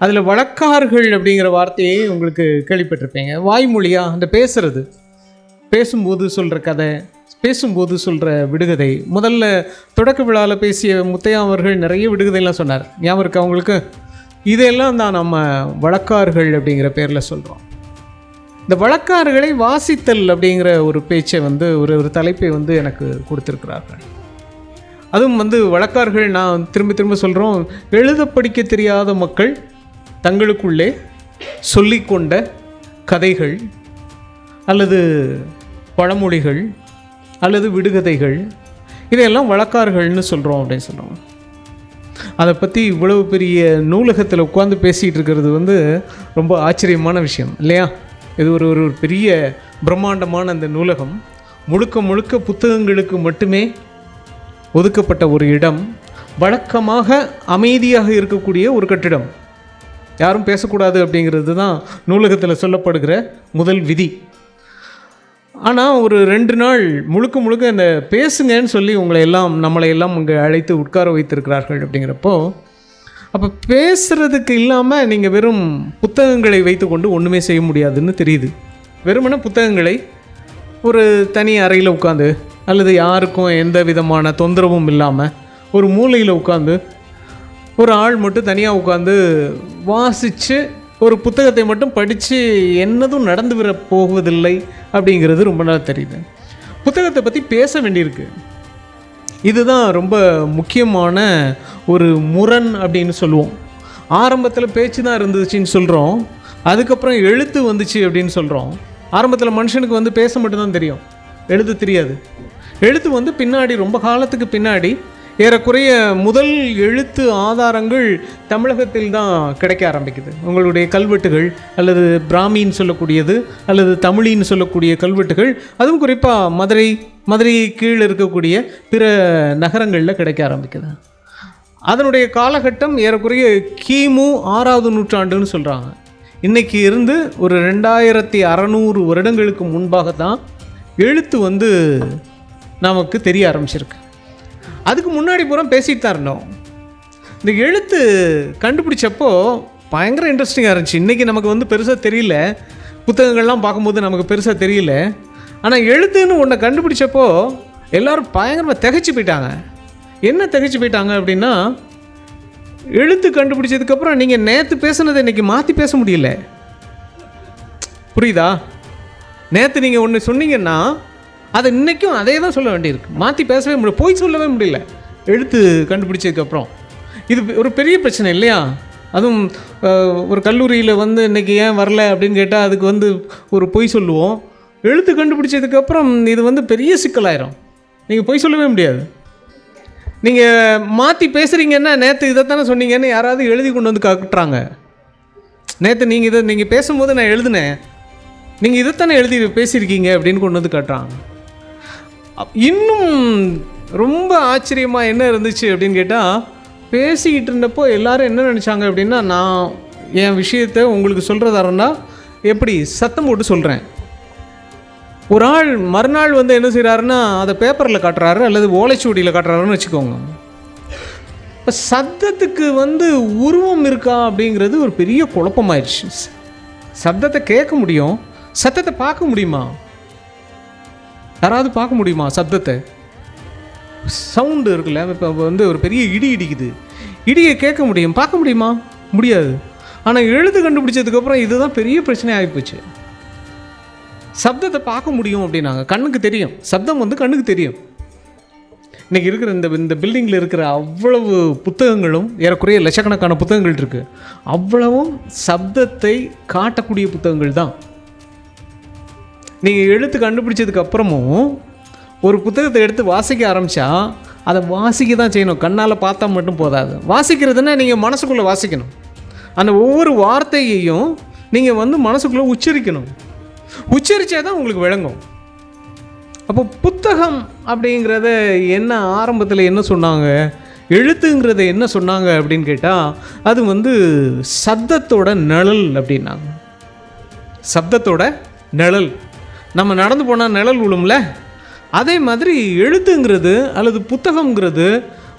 அதில் வழக்கார்கள் அப்படிங்கிற வார்த்தையை உங்களுக்கு கேள்விப்பட்டிருப்பீங்க. வாய்மொழியாக அந்த பேசுகிறது பேசும்போது சொல்கிற கதை பேசும்போது சொல்கிற விடுகதை. முதல்ல தொடக்க விழாவில் பேசிய முத்தையா அவர்கள் நிறைய விடுகதைலாம் சொன்னார். ஞாபகம் இருக்கா அவங்களுக்கு இதெல்லாம் தான் நம்ம வழக்கார்கள் அப்படிங்கிற பேரில் சொல்கிறோம் இந்த வழக்காறுகளை வாசித்தல் அப்படிங்கிற ஒரு பேச்சை வந்து ஒரு ஒரு தலைப்பை வந்து எனக்கு கொடுத்துருக்கிறார்கள். அதுவும் வந்து வழக்கார்கள் நான் திரும்ப திரும்ப சொல்கிறோம் எழுத படிக்க தெரியாத மக்கள் தங்களுக்குள்ளே சொல்லிக்கொண்ட கதைகள் அல்லது பழமொழிகள் அல்லது விடுகதைகள் இதையெல்லாம் வழக்கார்கள்னு சொல்கிறோம் அப்படின்னு சொல்கிறோம் அதை பற்றி இவ்வளவு பெரிய நூலகத்தில் உட்காந்து பேசிகிட்டு இருக்கிறது வந்து ரொம்ப ஆச்சரியமான விஷயம் இல்லையா? இது ஒரு ஒரு பெரிய பிரம்மாண்டமான அந்த நூலகம். முழுக்க முழுக்க புத்தகங்களுக்கு மட்டுமே ஒதுக்கப்பட்ட ஒரு இடம் வழக்கமாக அமைதியாக இருக்கக்கூடிய ஒரு கட்டிடம். யாரும் பேசக்கூடாது அப்படிங்கிறது தான் நூலகத்தில் சொல்லப்படுகிற முதல் விதி. ஆனால் ஒரு ரெண்டு நாள் முழுக்க முழுக்க இந்த பேசுங்கன்னு சொல்லி உங்களை எல்லாம் நம்மளை எல்லாம் இங்கே அழைத்து உட்கார வைத்திருக்கிறார்கள் அப்படிங்கிறப்போ அப்போ பேசுகிறதுக்கு இல்லாமல் நீங்கள் வெறும் புத்தகங்களை வைத்துக்கொண்டு ஒன்றுமே செய்ய முடியாதுன்னு தெரியுது. வெறுமனே புத்தகங்களை ஒரு தனி அறையில் உட்காந்து அல்லது யாருக்கும் எந்த விதமான தொந்தரவும் இல்லாமல் ஒரு மூலையில் உட்காந்து ஒரு ஆள் மட்டும் தனியாக உட்காந்து வாசித்து ஒரு புத்தகத்தை மட்டும் படித்து என்னதும் நடந்து வர போவதில்லை அப்படிங்கிறது ரொம்ப நாள் தெரியுது. புத்தகத்தை பற்றி பேச வேண்டியிருக்கு. இதுதான் ரொம்ப முக்கியமான ஒரு முரண் அப்படின்னு சொல்லுவோம். ஆரம்பத்தில் பேச்சு தான் இருந்துச்சுன்னு சொல்கிறோம் அதுக்கப்புறம் எழுத்து வந்துச்சு அப்படின்னு சொல்கிறோம் ஆரம்பத்தில் மனுஷனுக்கு வந்து பேச மட்டும்தான் தெரியும். எழுத்து தெரியாது. எழுத்து வந்து பின்னாடி ரொம்ப காலத்துக்கு பின்னாடி ஏறக்குறைய முதல் எழுத்து ஆதாரங்கள் தமிழகத்தில் தான் கிடைக்க ஆரம்பிக்குது. உங்களுடைய கல்வெட்டுகள் அல்லது பிராமின்னு சொல்லக்கூடியது அல்லது தமிழின்னு சொல்லக்கூடிய கல்வெட்டுகள் அதுவும் குறிப்பாக மதுரை மதுரை கீழே இருக்கக்கூடிய பிற நகரங்களில் கிடைக்க ஆரம்பிக்குது. அதனுடைய காலகட்டம் ஏறக்குறைய கிமு ஆறாவது நூற்றாண்டுன்னு சொல்கிறாங்க இன்றைக்கி இருந்து ஒரு ரெண்டாயிரத்தி அறநூறு வருடங்களுக்கு முன்பாக தான் எழுத்து வந்து நமக்கு தெரிய ஆரம்பிச்சிருக்கு. அதுக்கு முன்னாடி பூரா பேசிட்டு தான் இருந்தோம். இந்த எழுத்து கண்டுபிடிச்சப்போ பயங்கர இன்ட்ரெஸ்டிங்காக இருந்துச்சு. இன்றைக்கி நமக்கு வந்து பெருசாக தெரியல. புத்தகங்கள்லாம் பார்க்கும்போது நமக்கு பெருசாக தெரியல. ஆனால் எழுத்துன்னு ஒன்றை கண்டுபிடிச்சப்போ எல்லோரும் பயங்கரமாக திகைச்சு போயிட்டாங்க. என்ன திகைச்சு போயிட்டாங்க அப்படின்னா எழுத்து கண்டுபிடிச்சதுக்கப்புறம் நீங்கள் நேற்று பேசுனதை இன்றைக்கி மாற்றி பேச முடியல. புரியுதா? நேற்று நீங்கள் ஒன்று சொன்னீங்கன்னா அதை இன்றைக்கும் அதே தான் சொல்ல வேண்டியிருக்கு. மாற்றி பேசவே முடியல. போய் சொல்லவே முடியல. எழுத்து கண்டுபிடிச்சதுக்கப்புறம் இது ஒரு பெரிய பிரச்சனை இல்லையா? அதுவும் ஒரு கல்லூரியில் வந்து இன்றைக்கி ஏன் வரல அப்படின்னு கேட்டால் அதுக்கு வந்து ஒரு பொய் சொல்லுவோம். எழுத்து கண்டுபிடிச்சதுக்கப்புறம் இது வந்து பெரிய சிக்கலாயிரும். நீங்கள் பொய் சொல்லவே முடியாது. நீங்கள் மாற்றி பேசுகிறீங்கன்னா நேற்று இதைத்தானே சொன்னீங்கன்னு யாராவது எழுதி கொண்டு வந்து காட்டுறாங்க. நேற்று நீங்கள் இதை நீங்கள் பேசும்போது நான் எழுதினேன். நீங்கள் இதைத்தானே எழுதி பேசியிருக்கீங்க அப்படின்னு கொண்டு வந்து காட்டுறாங்க. இன்னும் ரொம்ப ஆச்சரியமாக என்ன இருந்துச்சு அப்படின்னு கேட்டால் பேசிக்கிட்டு இருந்தப்போ எல்லாரும் என்ன நினச்சாங்க அப்படின்னா நான் என் விஷயத்தை உங்களுக்கு சொல்கிறதாருன்னா எப்படி சத்தம் போட்டு சொல்கிறேன் ஒரு ஆள் மறுநாள் வந்து என்ன செய்கிறாருன்னா அதை பேப்பரில் காட்டுறாரு அல்லது ஓலைச்சுவடியில் காட்டுறாருன்னு வச்சுக்கோங்க. இப்போ சத்தத்துக்கு வந்து உருவம் இருக்கா அப்படிங்கிறது ஒரு பெரிய குழப்பமாயிடுச்சு சத்தத்தை கேட்க முடியும். சத்தத்தை பார்க்க முடியுமா? யாராவது பார்க்க முடியுமா சப்தத்தை? சவுண்டு இருக்குல்ல இப்போ வந்து ஒரு பெரிய இடி இடிக்குது. இடியை கேட்க முடியும் பார்க்க முடியுமா? முடியாது. ஆனால் எழுத்து கண்டுபிடிச்சதுக்கப்புறம் இதுதான் பெரிய பிரச்சனை ஆகிப்போச்சு சப்தத்தை பார்க்க முடியும் அப்படின்னாங்க. கண்ணுக்கு தெரியும். சப்தம் வந்து கண்ணுக்கு தெரியும். இன்றைக்கி இருக்கிற இந்த இந்த பில்டிங்கில் இருக்கிற அவ்வளவு புத்தகங்களும் ஏறக்குறைய லட்சக்கணக்கான புத்தகங்கள் இருக்குது அவ்வளவும் சப்தத்தை காட்டக்கூடிய புத்தகங்கள் தான். நீங்கள் எழுத்து கண்டுபிடிச்சதுக்கு அப்புறமும் ஒரு புத்தகத்தை எடுத்து வாசிக்க ஆரம்பித்தா அதை வாசிக்க தான் செய்யணும். கண்ணால் பார்த்தா மட்டும் போதாது. வாசிக்கிறதுனா நீங்கள் மனசுக்குள்ளே வாசிக்கணும். அந்த ஒவ்வொரு வார்த்தையையும் நீங்கள் வந்து மனசுக்குள்ளே உச்சரிக்கணும். உச்சரித்தா தான் உங்களுக்கு விளங்கும். அப்போ புத்தகம் அப்படிங்கிறத என்ன ஆரம்பத்தில் என்ன சொன்னாங்க? எழுத்துங்கிறத என்ன சொன்னாங்க அப்படின்னு கேட்டால் அது வந்து சப்தத்தோட நிழல் அப்படின்னாங்க. சப்தத்தோட நிழல். நம்ம நடந்து போனால் நிழல் விழும்ல அதே மாதிரி எழுத்துங்கிறது அல்லது புத்தகங்கிறது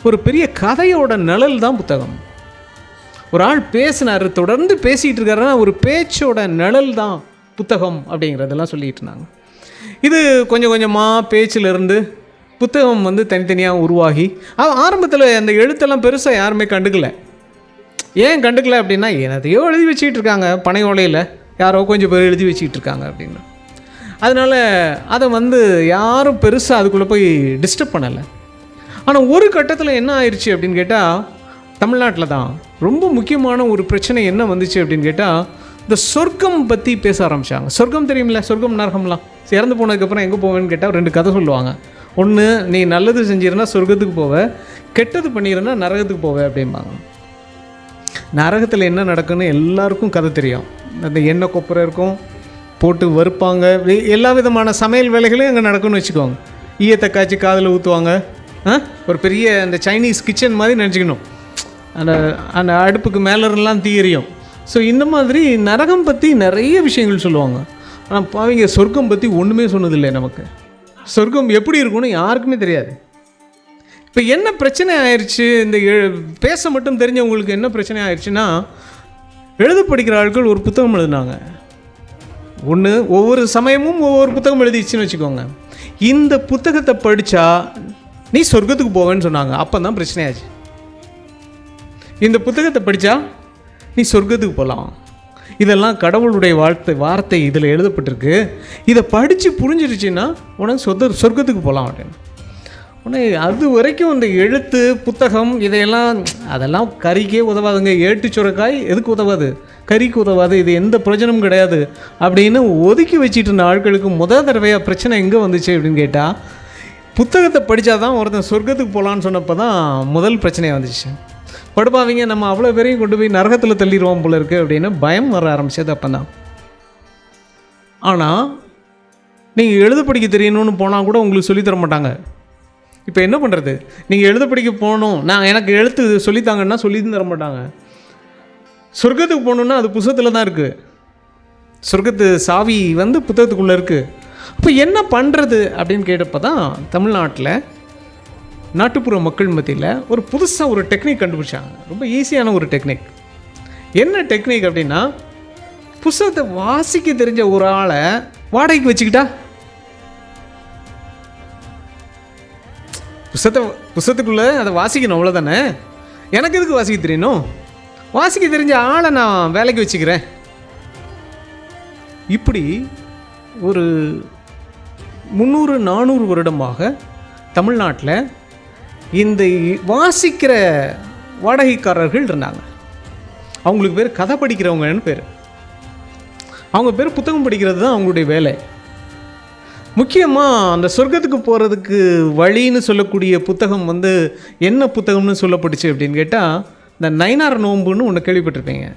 ஒரு பெரிய கதையோட நிழல் தான் புத்தகம். ஒரு ஆள் பேசினார் தொடர்ந்து பேசிகிட்டு இருக்காருன்னா ஒரு பேச்சோட நிழல் தான் புத்தகம் அப்படிங்கிறதெல்லாம் சொல்லிட்டு இருந்தாங்க. இது கொஞ்சம் கொஞ்சமாக பேச்சிலிருந்து புத்தகம் வந்து தனித்தனியாக உருவாகி ஆரம்பத்தில் அந்த எழுத்தெல்லாம் பெருசாக யாருமே கண்டுக்கல. ஏன் கண்டுக்கல அப்படின்னா என்னதையோ எழுதி வச்சுக்கிட்டு இருக்காங்க பனை ஓலையில் யாரோ கொஞ்சம் பேர் எழுதி வச்சுக்கிட்டு இருக்காங்க அப்படின்னு. அதனால் அதை வந்து யாரும் பெருசாக அதுக்குள்ளே போய் டிஸ்டர்ப் பண்ணலை. ஆனால் ஒரு கட்டத்தில் என்ன ஆயிடுச்சு அப்படின்னு கேட்டால் தமிழ்நாட்டில் தான் ரொம்ப முக்கியமான ஒரு பிரச்சனை என்ன வந்துச்சு அப்படின்னு கேட்டால் இந்த சொர்க்கம் பற்றி பேச ஆரம்பித்தாங்க சொர்க்கம் தெரியுமில்ல? சொர்க்கம் நரகம்லாம். இறந்து போனதுக்கப்புறம் எங்கே போவேன்னு கேட்டால் ரெண்டு கதை சொல்லுவாங்க. ஒன்று நீ நல்லது செஞ்சிருந்தா சொர்க்கத்துக்கு போவ. கெட்டது பண்ணிடுனா நரகத்துக்கு போவ அப்படிம்பாங்க. நரகத்தில் என்ன நடக்குன்னு எல்லாருக்கும் கதை தெரியும். அந்த எண்ணெய் கொப்பரை இருக்கும் போட்டு வறுப்பாங்க. வே- எல்லா விதமான சமையல் வேலைகளும் அங்கே நடக்கும்னு வச்சுக்கோங்க. ஈயத்தை காய்ச்சி காதில் ஊற்றுவாங்க ஒரு பெரிய அந்த சைனீஸ் கிச்சன் மாதிரி நினச்சிக்கணும். அந்த அந்த அடுப்புக்கு மேலெல்லாம் தீ எரியும். ஸோ இந்த மாதிரி நரகம் பற்றி நிறைய விஷயங்கள் சொல்லுவாங்க. ஆனால் பாவீங்க சொர்க்கம் பற்றி ஒன்றுமே சொன்னதில்லை நமக்கு. சொர்க்கம் எப்படி இருக்கும்னு யாருக்குமே தெரியாது. இப்போ என்ன பிரச்சனை ஆயிடுச்சு இந்த பேச மட்டும் தெரிஞ்சவங்களுக்கு என்ன பிரச்சனை ஆயிடுச்சுன்னா எழுத படிக்கிற ஆட்கள் ஒரு புத்தகம் எழுதினாங்க. ஒன்று ஒவ்வொரு சமயமும் ஒவ்வொரு புத்தகம் எழுதிச்சுன்னு வச்சுக்கோங்க. இந்த புத்தகத்தை படித்தா நீ சொர்க்கத்துக்கு போவேன்னு சொன்னாங்க. அப்போ தான் பிரச்சனையாச்சு. இந்த புத்தகத்தை படித்தா நீ சொர்க்கத்துக்கு போகலாம் இதெல்லாம் கடவுளுடைய வார்த்தை வார்த்தை இதில் எழுதப்பட்டிருக்கு. இதை படித்து புரிஞ்சிருச்சுன்னா உனக்கு சொந்த சொர்க்கத்துக்கு போகலாம் அப்படின்னு. உடனே அது வரைக்கும் இந்த எழுத்து புத்தகம் இதையெல்லாம் அதெல்லாம் கறிக்கே உதவாதுங்க. ஏட்டு சுரக்காய் எதுக்கு உதவாது? கறிக்கு உதவாது இது எந்த பிரயோஜனமும் கிடையாது அப்படின்னு ஒதுக்கி வச்சிட்டு இருந்த ஆட்களுக்கு முத தடவையாக பிரச்சனை எங்கே வந்துச்சு அப்படின்னு கேட்டால் புத்தகத்தை படித்தா தான் ஒருத்தன் சொர்க்கத்துக்கு போகலான்னு சொன்னப்போ தான் முதல் பிரச்சனையாக வந்துச்சு. படுபாவிங்க நம்ம அவ்வளோ பேரையும் கொண்டு போய் நரகத்தில் தள்ளிடுவோம் போல இருக்குது அப்படின்னு பயம் வர ஆரம்பித்தது அப்போ தான் ஆனால் நீங்கள் எழுத படிக்க தெரியணும்னு போனால் கூட உங்களுக்கு சொல்லித் தர மாட்டாங்க. இப்போ என்ன பண்ணுறது நீங்கள் எழுத படிக்க போகணும். நான் எனக்கு எழுத்து சொல்லித்தாங்கன்னா சொல்லி தர மாட்டாங்க. சொர்க்கத்துக்கு போகணுன்னா அது புத்தகத்தில் தான் இருக்குது சொர்க்கத்து சாவி வந்து புத்தகத்துக்குள்ளே இருக்குது அப்போ என்ன பண்ணுறது அப்படின்னு கேட்டப்போ தான் தமிழ்நாட்டில் நாட்டுப்புற மக்கள் மத்தியில் ஒரு புதுசாக ஒரு டெக்னிக் கண்டுபிடிச்சாங்க. ரொம்ப ஈஸியான ஒரு டெக்னிக். என்ன டெக்னிக் அப்படின்னா புஸ்தகத்தை வாசிக்க தெரிஞ்ச ஒரு ஆளை வாடகைக்கு வச்சுக்கிட்டா? புஸ்தகத்தை புஸ்தகத்துக்குள்ளே அதை வாசிக்கணும் அவ்வளோதானே எனக்கு எதுக்கு வாசிக்க தெரியணும்? வாசிக்க தெரிஞ்ச ஆளை நான் வேலைக்கு வச்சுக்கிறேன். இப்படி ஒரு முந்நூறு நானூறு வருடமாக தமிழ்நாட்டில் இந்த வாசிக்கிற வாடகைக்காரர்கள் இருந்தாங்க. அவங்களுக்கு பேர் கதை படிக்கிறவங்கன்னு பேர். அவங்க பேர் புத்தகம் படிக்கிறது தான் அவங்களுடைய வேலை. முக்கியமாக அந்த சொர்க்கத்துக்கு போகிறதுக்கு வழின்னு சொல்லக்கூடிய புத்தகம் வந்து என்ன புத்தகம்னு சொல்லப்பட்டுச்சு அப்படின்னு கேட்டால் இந்த நைனார் நோன்புன்னு ஒன்று கேள்விப்பட்டிருப்பீங்க.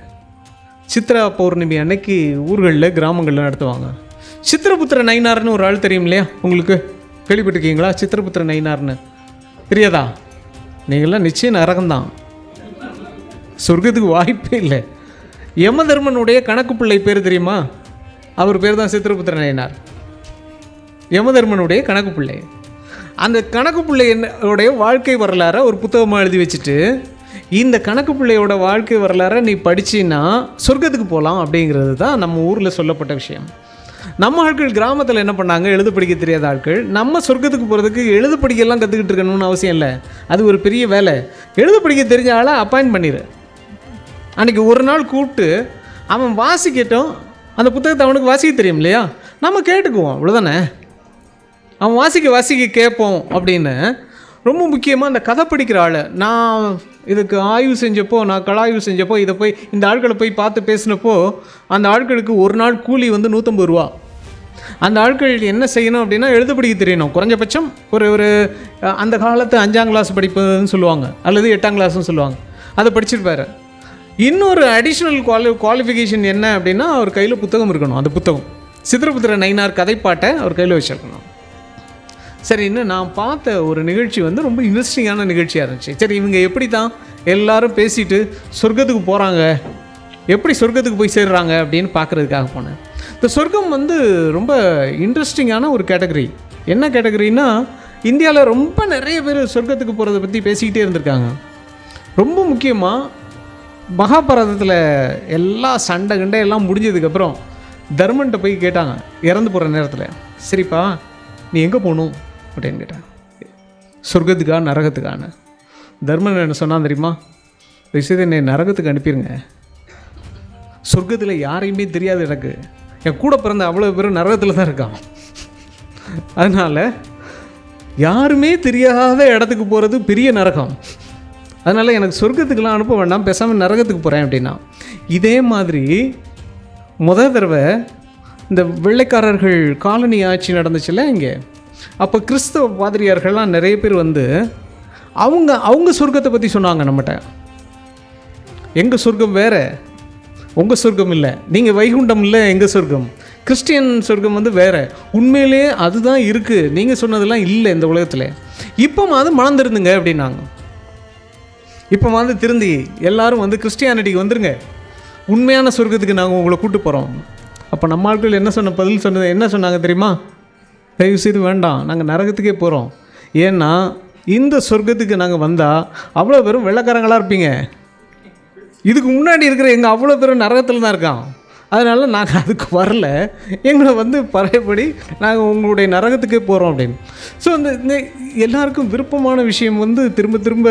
சித்ரா பௌர்ணமி அன்னைக்கு ஊர்களில் கிராமங்களில் நடத்துவாங்க. சித்திரபுத்திர நைனார்னு ஒரு ஆள் தெரியும் இல்லையா? உங்களுக்கு கேள்விப்பட்டிருக்கீங்களா? சித்திரபுத்திர நைனார்னு. தெரியாதா நீங்களாம் நிச்சயம் நரகம்தான். சொர்க்கத்துக்கு வாய்ப்பே இல்லை. யமதர்மனுடைய கணக்கு பிள்ளை பேர் தெரியுமா? அவர் பேர் தான் சித்திரபுத்திர நயினார் யமதர்மனுடைய கணக்கு பிள்ளை. அந்த கணக்கு பிள்ளையோடைய வாழ்க்கை வரலாறை ஒரு புத்தகமாக எழுதி வச்சுட்டு இந்த கணக்கு பிள்ளையோட வாழ்க்கை வரலாறை நீ படிச்சின்னா சொர்க்கத்துக்கு போகலாம் அப்படிங்கிறது தான் நம்ம ஊரில் சொல்லப்பட்ட விஷயம். நம்ம ஆட்கள் கிராமத்தில் என்ன பண்ணாங்க? எழுது படிக்க தெரியாத ஆட்கள். நம்ம சொர்க்கத்துக்கு போகிறதுக்கு எழுது படிக்கலாம் கற்றுக்கிட்டு இருக்கணும்னு அவசியம் இல்லை. அது ஒரு பெரிய வேலை. எழுத படிக்க தெரிஞ்ச ஆளை அப்பாயின்ட் பண்ணிடு அன்றைக்கி ஒரு நாள் கூப்பிட்டு அவன் வாசிக்கட்டும். அந்த புத்தகத்தை அவனுக்கு வாசிக்க தெரியும் இல்லையா? நம்ம கேட்டுக்குவோம். அவ்வளோதானே அவன் வாசிக்க வாசிக்க கேட்போம் அப்படின்னு ரொம்ப முக்கியமாக அந்த கதை படிக்கிற ஆள் நான் இதுக்கு ஆய்வு செஞ்சப்போ நான் கலாய்வு செஞ்சப்போ இதை போய் இந்த ஆட்களை போய் பார்த்து பேசினப்போ அந்த ஆட்களுக்கு ஒரு நாள் கூலி வந்து நூற்றம்பது ரூபா. அந்த ஆட்கள் என்ன செய்யணும் அப்படின்னா எழுத படிக்க தெரியணும். குறைஞ்சபட்சம் ஒரு ஒரு அந்த காலத்து அஞ்சாம் கிளாஸ் படிப்பதுன்னு சொல்லுவாங்க. அல்லது எட்டாம் கிளாஸ்னு சொல்லுவாங்க. அதை படிச்சிருப்பாரு. இன்னொரு அடிஷ்னல் குவாலி குவாலிஃபிகேஷன் என்ன அப்படின்னா அவர் கையில் புத்தகம் இருக்கணும். அந்த புத்தகம். சித்திரபுத்திர நைனார் கதைப்பாட்டை அவர் கையில் வச்சுருக்கணும். சரி இன்னும் நான் பார்த்த ஒரு நிகழ்ச்சி வந்து ரொம்ப இன்ட்ரெஸ்டிங்கான நிகழ்ச்சியாக இருந்துச்சு. சரி இவங்க எப்படி தான் எல்லாரும் பேசிட்டு சொர்க்கத்துக்கு போகிறாங்க எப்படி சொர்க்கத்துக்கு போய் சேர்றாங்க அப்படின்னு பார்க்குறதுக்காக போனேன். இந்த சொர்க்கம் வந்து ரொம்ப இன்ட்ரெஸ்டிங்கான ஒரு கேட்டகரி என்ன கேட்டகரின்னா இந்தியாவில் ரொம்ப நிறைய பேர் சொர்க்கத்துக்கு போகிறத பற்றி பேசிக்கிட்டே இருந்திருக்காங்க. ரொம்ப முக்கியமாக மகாபாரதத்தில் எல்லா சண்டை கண்டை எல்லாம் முடிஞ்சதுக்கப்புறம் தர்மன்ட்ட போய் கேட்டாங்க இறந்து போகிற நேரத்தில். சரிப்பா நீ எங்கே போகணும்? அப்படின்னு கேட்டாங்க. சொர்க்கத்துக்கா நரகத்துக்கான்னு தர்மன் என்ன சொன்னான் தெரியுமா? விஷயத்தை என்னை நரகத்துக்கு அனுப்பிடுங்க சொர்க்கத்தில் யாரையுமே தெரியாது எனக்கு. என் கூட பிறந்த அவ்வளோ பேரும் நரகத்தில் தான் இருக்கான் அதனால் யாருமே தெரியாத இடத்துக்கு போகிறது பெரிய நரகம். அதனால் எனக்கு சொர்க்கத்துக்கெலாம் அனுப்ப வேண்டாம் பேசாமல் நரகத்துக்கு போகிறேன் அப்படின்னா. இதே மாதிரி முத தடவை இந்த வெள்ளைக்காரர்கள் காலனி ஆட்சி நடந்துச்சுல்ல இங்கே? அப்போ கிறிஸ்தவ பாதிரியார்கள்லாம் நிறைய பேர் வந்து அவங்க அவங்க சொர்க்கத்தை பற்றி சொன்னாங்க நம்மகிட்ட. எங்கள் சொர்க்கம் வேறு? உங்கள் சொர்க்கம் இல்லை. நீங்கள் வைகுண்டம் இல்லை எங்கள் சொர்க்கம்? கிறிஸ்டியன் சொர்க்கம் வந்து வேறு. உண்மையிலே அதுதான் இருக்குது நீங்கள் சொன்னதெல்லாம் இல்லை இந்த உலகத்தில். இப்போ அது மணந்துருந்துங்க அப்படின்னாங்க. இப்போ வந்து திருந்தி எல்லாரும் வந்து கிறிஸ்டியானிட்டிக்கு வந்துருங்க. உண்மையான சொர்க்கத்துக்கு நாங்கள் உங்களை கூப்பிட்டு போகிறோம் அப்போ நம்ம ஆட்கள் என்ன சொன்ன பதில் சொன்னது என்ன சொன்னாங்க தெரியுமா? தயவு செய்து வேண்டாம். நாங்கள் நரகத்துக்கே போகிறோம் ஏன்னா இந்த சொர்க்கத்துக்கு நாங்கள் வந்தால் அவ்வளோ பேரும் வெள்ளைக்காரங்களாக இருப்பீங்க. இதுக்கு முன்னாடி இருக்கிற எங்கள் அவ்வளோ பேரும் நரகத்தில் தான் இருக்கான். அதனால் நாங்கள் அதுக்கு வரல. எங்களை வந்து பழையபடி நாங்கள் உங்களுடைய நரகத்துக்கே போகிறோம் அப்படின்னு. ஸோ இந்த இந்த எல்லாருக்கும் விருப்பமான விஷயம் வந்து திரும்ப திரும்ப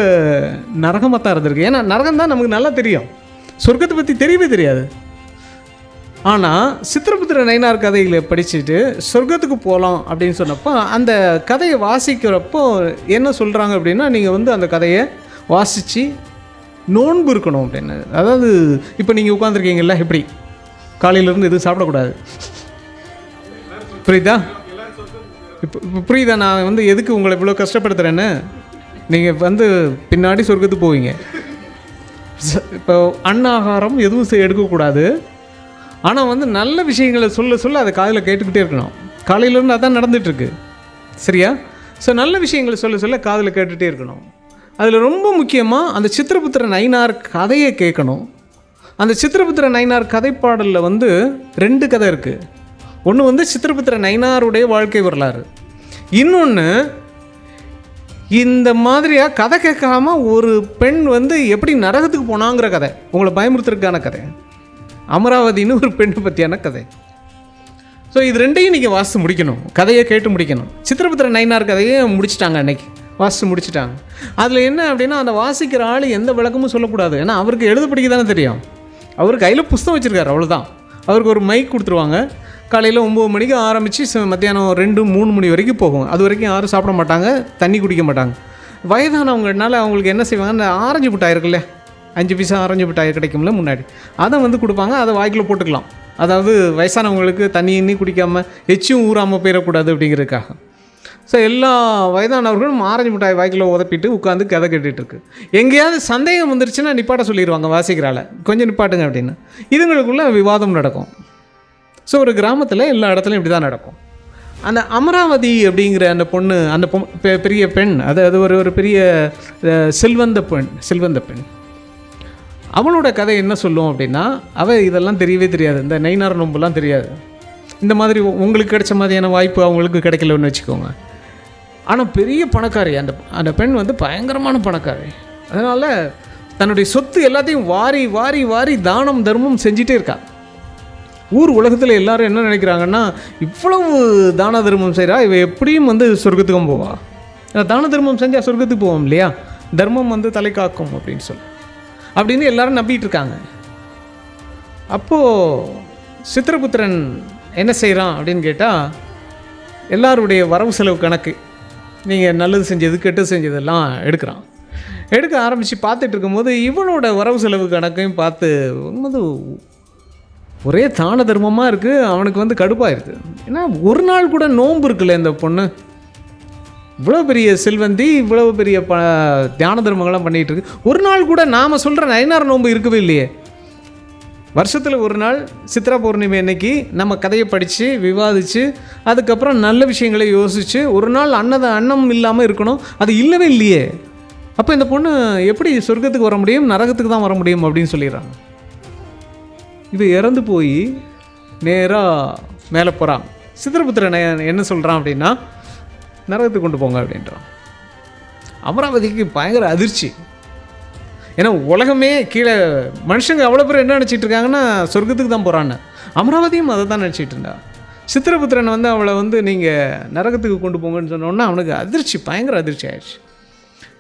நரகமாக தான் இருந்திருக்கு. ஏன்னா நரகம் தான் நமக்கு நல்லா தெரியும். சொர்க்கத்தை பற்றி தெரியவே தெரியாது. ஆனால் சித்திரபுத்திர நயினார் கதைகளை படிச்சுட்டு சொர்க்கத்துக்கு போகலாம் அப்படின்னு சொன்னப்போ அந்த கதையை வாசிக்கிறப்போ என்ன சொல்கிறாங்க அப்படின்னா நீங்கள் வந்து அந்த கதையை வாசித்து நோன்பு இருக்கணும் அப்படின்னு. அதாவது இப்போ நீங்கள் உட்காந்துருக்கீங்கல்ல எப்படி காலையிலேருந்து எதுவும் சாப்பிடக்கூடாது. புரியுதா? இப்போ இப்போ புரியுதா? நான் வந்து எதுக்கு உங்களை இவ்வளோ கஷ்டப்படுத்துகிறேன்னு நீங்கள் வந்து பின்னாடி சொர்க்கத்துக்கு போவீங்க. ச- இப்போ அன்னாகாரம் எதுவும் செ- எடுக்கக்கூடாது. ஆனால் வந்து நல்ல விஷயங்களை சொல்ல சொல்ல அதை காதில் கேட்டுக்கிட்டே இருக்கணும். காலையிலேருந்து அதான் நடந்துகிட்ருக்கு சரியா? ஸோ நல்ல விஷயங்களை சொல்ல சொல்ல காதில் கேட்டுகிட்டே இருக்கணும். அதில் ரொம்ப முக்கியமாக அந்த சித்திரபுத்திர நயினார் கதையை கேட்கணும். அந்த சித்திரபுத்திர நயினார் கதைப்பாடலில் வந்து ரெண்டு கதை இருக்குது ஒன்று வந்து சித்திரபுத்திர நயினாருடைய வாழ்க்கை வரலாறு. இன்னொன்று இந்த மாதிரியாக கதை கேட்காம ஒரு பெண் வந்து எப்படி நரகத்துக்கு போனாங்கிற கதை. உங்களை பயமுறுத்துறதுக்கான கதை. அமராவதின்னு ஒரு பெண்ணை பற்றியான கதை. ஸோ இது ரெண்டையும் நீங்கள் வாசித்து முடிக்கணும். கதையை கேட்டு முடிக்கணும். சித்திரபுத்திர நைனார் கதையை முடிச்சிட்டாங்க அன்னைக்கு. வாசித்து முடிச்சிட்டாங்க. அதில் என்ன அப்படின்னா அந்த வாசிக்கிற ஆள் எந்த விளக்கமும் சொல்லக்கூடாது. ஏன்னா அவருக்கு எழுத படிக்க தானே தெரியும். அவர் கையில் புஸ்தகம் வச்சுருக்காரு அவ்வளோதான் அவருக்கு ஒரு மைக் கொடுத்துருவாங்க. காலையில் ஒம்பது மணிக்கு ஆரம்பித்து மத்தியானம் ரெண்டு மூணு மணி வரைக்கும் போகும். அது வரைக்கும் யாரும் சாப்பிட மாட்டாங்க தண்ணி குடிக்க மாட்டாங்க. வயதானவங்கனால அவங்களுக்கு என்ன செய்வாங்க அந்த ஆரஞ்சு மிட்டாய் இருக்குல்ல அஞ்சு பைசா ஆரஞ்சு மிட்டாய் கிடைக்கும்ல முன்னாடி. அதை வந்து கொடுப்பாங்க அதை வாய்க்குள்ளே போட்டுக்கலாம். அதாவது வயசானவங்களுக்கு தண்ணி எண்ணி குடிக்காமல் எச்சும் ஊறாமல் போயிடக்கூடாது அப்படிங்கிறதுக்காக. ஸோ எல்லா வயதானவர்களும் ஆரஞ்சு மிட்டாய் வாய்க்கில் உதப்பிட்டு உட்காந்து கதை கேட்டுட்டு இருக்கு. எங்கேயாவது சந்தேகம் வந்துருச்சுன்னா நிப்பாட்ட சொல்லிடுவாங்க வாசிக்கிறால கொஞ்சம் நிப்பாட்டுங்க அப்படின்னு. இதுங்களுக்குள்ள விவாதம் நடக்கும். ஸோ ஒரு கிராமத்தில் எல்லா இடத்துலையும் இப்படி தான் நடக்கும். அந்த அமராவதி அப்படிங்கிற அந்த பொண்ணு அந்த பொ பெரிய பெண் அது அது ஒரு ஒரு பெரிய செல்வந்த பெண் செல்வந்த பெண். அவளோட கதை என்ன சொல்லும் அப்படின்னா அவள் இதெல்லாம் தெரியவே தெரியாது. இந்த நைனார் நோம்புலாம் தெரியாது. இந்த மாதிரி உங்களுக்கு கிடைச்ச மாதிரியான வாய்ப்பு அவங்களுக்கு கிடைக்கலன்னு வச்சுக்கோங்க. ஆனால் பெரிய பணக்காரி அந்த அந்த பெண் வந்து பயங்கரமான பணக்காரி. அதனால் தன்னுடைய சொத்து எல்லாத்தையும் வாரி வாரி வாரி தானம் தர்மம் செஞ்சிட்டே இருக்கா. ஊர் உலகத்தில் எல்லாரும் என்ன நினைக்கிறாங்கன்னா இவ்வளவு தான தர்மம் செய்கிறா இவ எப்படியும் வந்து சொர்க்கத்துக்கும் போவா. தான தர்மம் செஞ்சால் சொர்க்கத்துக்கு போவோம் இல்லையா? தர்மம் வந்து தலை காக்கும் அப்படின்னு சொல்லி. அப்படின்னு எல்லாரும் நம்பிட்டு இருக்காங்க. அப்போது சித்திரபுத்திரன் என்ன செய்கிறான் அப்படின்னு கேட்டால் எல்லாருடைய வரவு செலவு கணக்கு நீங்கள் நல்லது செஞ்சது கெட்டு செஞ்சதெல்லாம் எடுக்கிறான். எடுக்க ஆரம்பித்து பார்த்துட்டு இருக்கும்போது இவனோட வரவு செலவு கணக்கையும் பார்த்து வந்து ஒரே தான தர்மமாக இருக்குது அவனுக்கு வந்து கடுப்பாயிருது ஏன்னா ஒரு நாள் கூட நோன்பு இருக்குல்ல இந்த பொண்ணு? இவ்வளோ பெரிய செல்வந்தி இவ்வளோ பெரிய ப தியான தர்மங்கள்லாம் பண்ணிகிட்டு இருக்கு. ஒரு நாள் கூட நாம் சொல்கிற நயனார் நோன்பு இருக்கவே இல்லையே. வருஷத்தில் ஒரு நாள் சித்ரா பௌர்ணமி அன்னைக்கு நம்ம கதையை படித்து விவாதித்து அதுக்கப்புறம் நல்ல விஷயங்களை யோசித்து ஒரு நாள் அன்னத அன்னம் இல்லாமல் இருக்கணும். அது இல்லவே இல்லையே. அப்போ இந்த பொண்ணு எப்படி சொர்க்கத்துக்கு வர முடியும் நரகத்துக்கு தான் வர முடியும் அப்படின்னு சொல்லிடுறாங்க. இது இறந்து போய் நேராக மேலே போகிறான் சித்திரபுத்திரன் என்ன சொல்கிறான் அப்படின்னா நரகத்துக்கு கொண்டு போங்க அப்படின்றான். அமராவதிக்கு பயங்கர அதிர்ச்சி. ஏன்னா உலகமே கீழே மனுஷங்க அவ்வளோ பேர் என்ன நினச்சிட்டு இருக்காங்கன்னா சொர்க்கத்துக்கு தான் போகிறான்னு அமராவதியும் அதை தான் நினச்சிட்டு இருந்தா. சித்திரபுத்திரன் வந்து அவளை வந்து நீங்கள் நரகத்துக்கு கொண்டு போங்கன்னு சொன்னோன்னா அவனுக்கு அதிர்ச்சி பயங்கர அதிர்ச்சி ஆயிடுச்சு.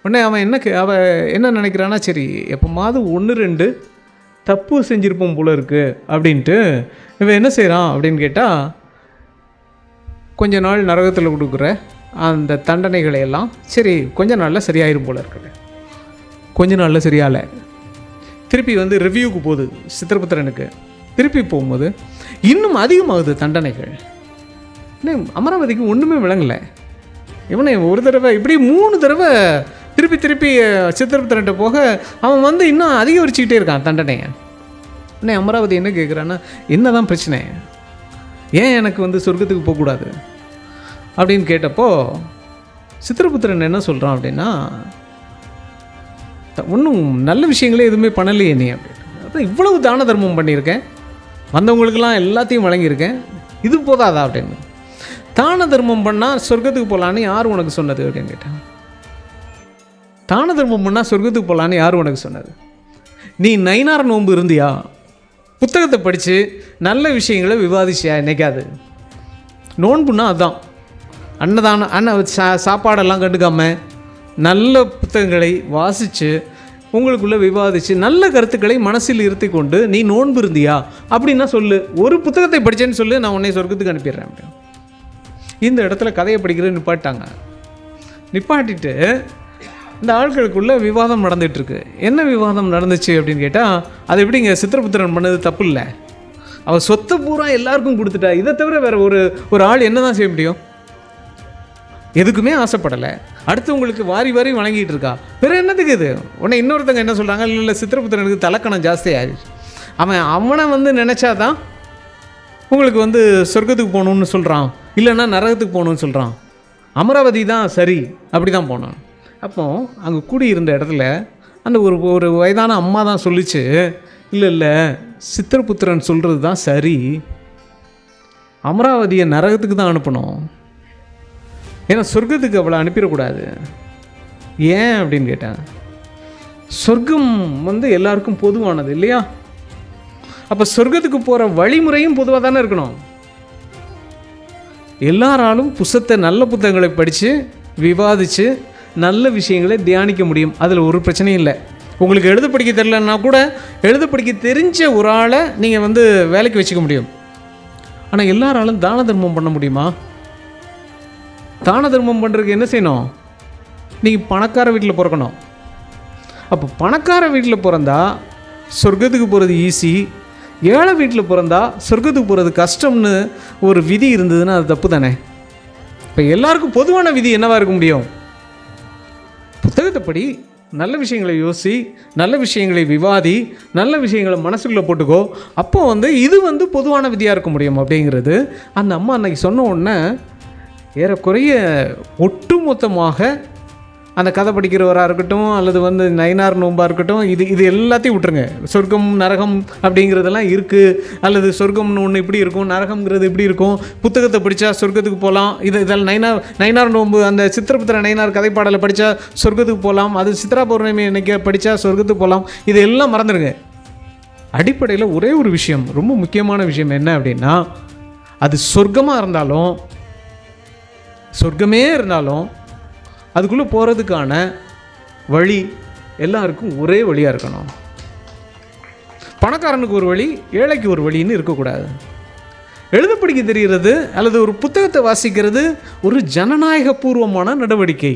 உடனே அவன் என்ன அவள் அவ என்ன நினைக்கிறான்னா சரி எப்போமாவது ஒன்று ரெண்டு தப்பு செஞ்சுருப்போம் போல இருக்குது அப்படின்ட்டு இவன் என்ன செய்கிறான் அப்படின்னு கேட்டால் கொஞ்ச நாள் நரகத்தில் கொடுக்குற அந்த தண்டனைகளை எல்லாம் சரி கொஞ்ச நாளில் சரியாயிரும் போல இருக்குது கொஞ்ச நாளில் சரியால. திருப்பி வந்து ரிவ்யூக்கு போகுது சித்திரபுத்திரனுக்கு. திருப்பி போகும்போது இன்னும் அதிகமாகுது தண்டனைகள். இன்னும் அமராவதிக்கு ஒன்றுமே விளங்கலை. இவனை ஒரு தடவை இப்படி மூணு தடவை திருப்பி திருப்பி சித்திரபுத்திரன்ட்ட போக அவன் வந்து இன்னும் அதிகரிச்சுக்கிட்டே இருக்கான் தண்டனையை. உடனே அமராவதி என்ன கேட்குறான்னா என்ன தான் பிரச்சனை? ஏன் எனக்கு வந்து சொர்க்கத்துக்கு போகக்கூடாது? அப்படின்னு கேட்டப்போ சித்திரபுத்திரன் என்ன சொல்கிறான் அப்படின்னா ஒன்றும் நல்ல விஷயங்களே எதுவுமே பண்ணலையே நீ அப்படின்னு. அதான் இவ்வளவு தான தர்மம் பண்ணியிருக்கேன். வந்தவங்களுக்கெல்லாம் எல்லாத்தையும் வழங்கியிருக்கேன். இது போதாதா? அப்படின்னு. தான தர்மம் பண்ணால் சொர்க்கத்துக்கு போகலான்னு யார் உனக்கு சொன்னது? அப்படின்னு கேட்டேன். தான தர்மம் பண்ணால் சொர்க்கத்துக்கு போகலான்னு யார் உனக்கு சொன்னது? நீ நைனார் நோன்பு இருந்தியா? புத்தகத்தை படித்து நல்ல விஷயங்களை விவாதிச்சியா? என்னைக்காது நோன்புன்னா அதுதான் அன்னதானம் அன்ன சா சாப்பாடெல்லாம் கண்டுக்காமல் நல்ல புத்தகங்களை வாசித்து உங்களுக்குள்ளே விவாதித்து நல்ல கருத்துக்களை மனசில் இருத்தி கொண்டு நீ நோன்பு இருந்தியா? அப்படின்னா சொல்லு. ஒரு புத்தகத்தை படித்தேன்னு சொல்லு நான் உன்னை சொர்க்கத்துக்கு அனுப்பிடுறேன் இந்த இடத்துல கதையை படிக்கிறது நிப்பாட்டாங்க. நிப்பாட்டிட்டு இந்த ஆட்களுக்குள்ளே விவாதம் நடந்துகிட்ருக்கு. என்ன விவாதம் நடந்துச்சு அப்படின்னு கேட்டால் அது எப்படிங்க சித்திரபுத்திரன் பண்ணது தப்பு இல்லை? அவள் சொத்தை பூரா எல்லாருக்கும் கொடுத்துட்டா இதை தவிர வேற ஒரு ஒரு ஆள் என்ன தான் செய்ய முடியும்? எதுக்குமே ஆசைப்படலை. அடுத்து உங்களுக்கு வாரி வாரி வழங்கிட்டு இருக்கா. வேற என்னத்துக்கு இது? உடனே இன்னொருத்தங்க என்ன சொல்கிறாங்க இல்லை இல்லை சித்திரபுத்திரனுக்கு தலக்கணம் ஜாஸ்தியாகிடுச்சு அவன் அவனை வந்து நினச்சாதான் உங்களுக்கு வந்து சொர்க்கத்துக்கு போகணுன்னு சொல்கிறான் இல்லைன்னா நரகத்துக்கு போகணுன்னு சொல்கிறான் அமராவதி தான் சரி. அப்படி தான் போனான். அப்போ அங்கே கூடியிருந்த இடத்துல அந்த ஒரு ஒரு வயதான அம்மா தான் சொல்லிச்சு இல்லை இல்லை சித்திரபுத்திரன் சொல்கிறது தான் சரி. அமராவதியை நரகத்துக்கு தான் அனுப்பணும். ஏன்னா சொர்க்கத்துக்கு அவளை அனுப்பிடக்கூடாது. ஏன் அப்படின்னு கேட்டேன் சொர்க்கம் வந்து எல்லாருக்கும் பொதுவானது இல்லையா? அப்போ சொர்க்கத்துக்கு போகிற வழிமுறையும் பொதுவாக தானே இருக்கணும். எல்லாராலும் புஸ்தத்தை நல்ல புத்தகங்களை படித்து விவாதித்து நல்ல விஷயங்களை தியானிக்க முடியும். அதில் ஒரு பிரச்சனையும் இல்லை. உங்களுக்கு எழுத படிக்க தெரிலன்னா கூட எழுத படிக்க தெரிஞ்ச ஒரு ஆளை நீங்கள் வந்து வேலைக்கு வச்சுக்க முடியும். ஆனால் எல்லாராலும் தான தர்மம் பண்ண முடியுமா? தான தர்மம் பண்ணுறதுக்கு என்ன செய்யணும்? நீங்கள் பணக்கார வீட்டில் பிறக்கணும். அப்போ பணக்கார வீட்டில் பிறந்தா சொர்க்கத்துக்கு போகிறது ஈஸி ஏழை வீட்டில் பிறந்தா சொர்க்கத்துக்கு போகிறது கஷ்டம்னு ஒரு விதி இருந்ததுன்னா அது தப்பு தானே? இப்போ எல்லாருக்கும் பொதுவான விதி என்னவா இருக்க முடியும்? புத்தகத்தை படி நல்ல விஷயங்களை யோசி நல்ல விஷயங்களை விவாதி நல்ல விஷயங்களை மனசுக்குள்ளே போட்டுக்கோ. அப்போ வந்து இது வந்து பொதுவான விதியாக இருக்க முடியும் அப்படிங்கிறது அந்த அம்மா அன்னைக்கு சொன்ன உடனே ஏறக்குறைய ஒட்டுமொத்தமாக அந்த கதை படிக்கிறவராக இருக்கட்டும் அல்லது வந்து நைனார் நோம்பாக இருக்கட்டும் இது இது எல்லாத்தையும் விட்டுருங்க. சொர்க்கம் நரகம் அப்படிங்கிறதெல்லாம் இருக்குது அல்லது சொர்க்கம்னு ஒன்று இப்படி இருக்கும் நரகம்ங்கிறது இப்படி இருக்கும். புத்தகத்தை படித்தா சொர்க்கத்துக்கு போகலாம் இது இதெல்லாம் நைனார் நைனார் நோம்பு அந்த சித்திரபுத்திர நைனார் கதைப்பாடலை படித்தா சொர்க்கத்துக்கு போகலாம் அது சித்ரா பௌர்ணமி அன்னைக்கு படித்தா சொர்க்கத்துக்கு போகலாம் இது எல்லாம் மறந்துடுங்க அடிப்படையில் ஒரே ஒரு விஷயம் ரொம்ப முக்கியமான விஷயம் என்ன அப்படின்னா அது சொர்க்கமாக இருந்தாலும் சொர்க்கமே இருந்தாலும் அதுக்குள்ளே போகிறதுக்கான வழி எல்லாருக்கும் ஒரே வழியாக இருக்கணும். பணக்காரனுக்கு ஒரு வழி ஏழைக்கு ஒரு வழின்னு இருக்கக்கூடாது. எழுத படிக்க தெரிகிறது அல்லது ஒரு புத்தகத்தை வாசிக்கிறது ஒரு ஜனநாயக பூர்வமான நடவடிக்கை.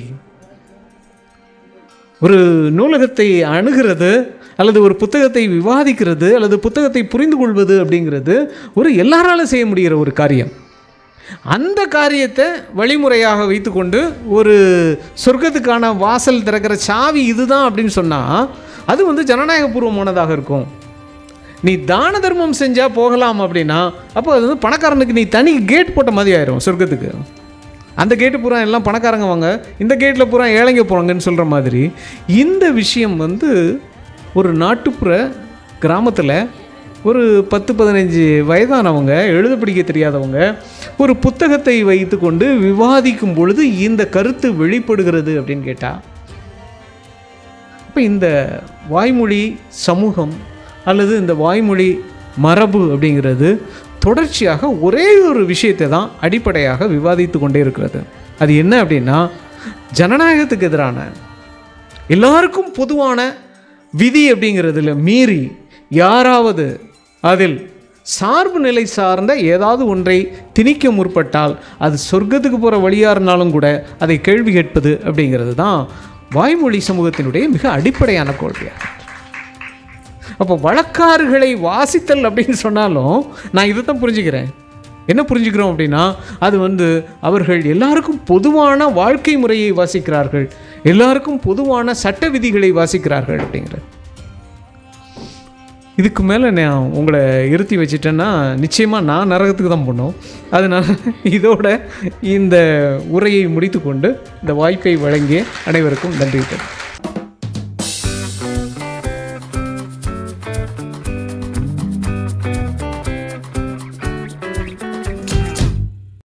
ஒரு நூலகத்தை அணுகிறது அல்லது ஒரு புத்தகத்தை விவாதிக்கிறது அல்லது புத்தகத்தை புரிந்து கொள்வது அப்படிங்கிறது ஒரு எல்லாராலும் செய்ய முடிகிற ஒரு காரியம். அந்த காரியத்தை வழிமுறையாக வைத்துக்கொண்டு ஒரு சொர்க்கத்துக்கான வாசல் திறக்கிற சாவி இதுதான் அப்படின்னு சொன்னால் அது வந்து ஜனநாயகபூர்வமானதாக இருக்கும். நீ தான தர்மம் செஞ்சால் போகலாம் அப்படின்னா அப்போ அது வந்து பணக்காரனுக்கு நீ தனி கேட் போட்ட மாதிரி ஆயிரும் சொர்க்கத்துக்கு. அந்த கேட்டு பூரா எல்லாம் பணக்காரங்க வாங்க இந்த கேட்டில் பூரா ஏழைங்க போகிறாங்கன்னு சொல்கிற மாதிரி இந்த விஷயம் வந்து ஒரு நாட்டுப்புற கிராமத்தில் ஒரு பத்து பதினஞ்சு வயதானவங்க எழுத படிக்க தெரியாதவங்க ஒரு புத்தகத்தை வைத்துக்கொண்டு விவாதிக்கும் பொழுது இந்த கருத்து வெளிப்படுகிறது அப்படின்னு கேட்டால் இப்போ இந்த வாய்மொழி சமூகம் அல்லது இந்த வாய்மொழி மரபு அப்படிங்கிறது தொடர்ச்சியாக ஒரே ஒரு விஷயத்தை தான் அடிப்படையாக விவாதித்து கொண்டே இருக்கிறது. அது என்ன அப்படின்னா ஜனநாயகத்துக்கு எதிரான எல்லாருக்கும் பொதுவான விதி அப்படிங்கிறதுல மீறி யாராவது அதில் சார்பு நிலை சார்ந்த ஏதாவது ஒன்றை திணிக்க முற்பட்டால் அது சொர்க்கத்துக்கு போகிற வழியாக இருந்தாலும் கூட அதை கேள்வி கேட்பது அப்படிங்கிறது தான் வாய்மொழி சமூகத்தினுடைய மிக அடிப்படையான கொள்கையாக அப்போ வழக்காறுகளை வாசித்தல் அப்படின்னு சொன்னாலும் நான் இதை தான் புரிஞ்சுக்கிறேன். என்ன புரிஞ்சுக்கிறோம் அப்படின்னா அது வந்து அவர்கள் எல்லாருக்கும் பொதுவான வாழ்க்கை முறையை வாசிக்கிறார்கள் எல்லாருக்கும் பொதுவான சட்ட விதிகளை வாசிக்கிறார்கள் அப்படிங்கிறது. இதுக்கு மேலே நான் உங்களை இருத்தி வச்சிட்டேன்னா நிச்சயமாக நான் நரகத்துக்கு தான் போனோம் அதனால் இதோட இந்த உரையை முடித்துக்கொண்டு இந்த வாய்ப்பை வழங்கிய அனைவருக்கும் நன்றி.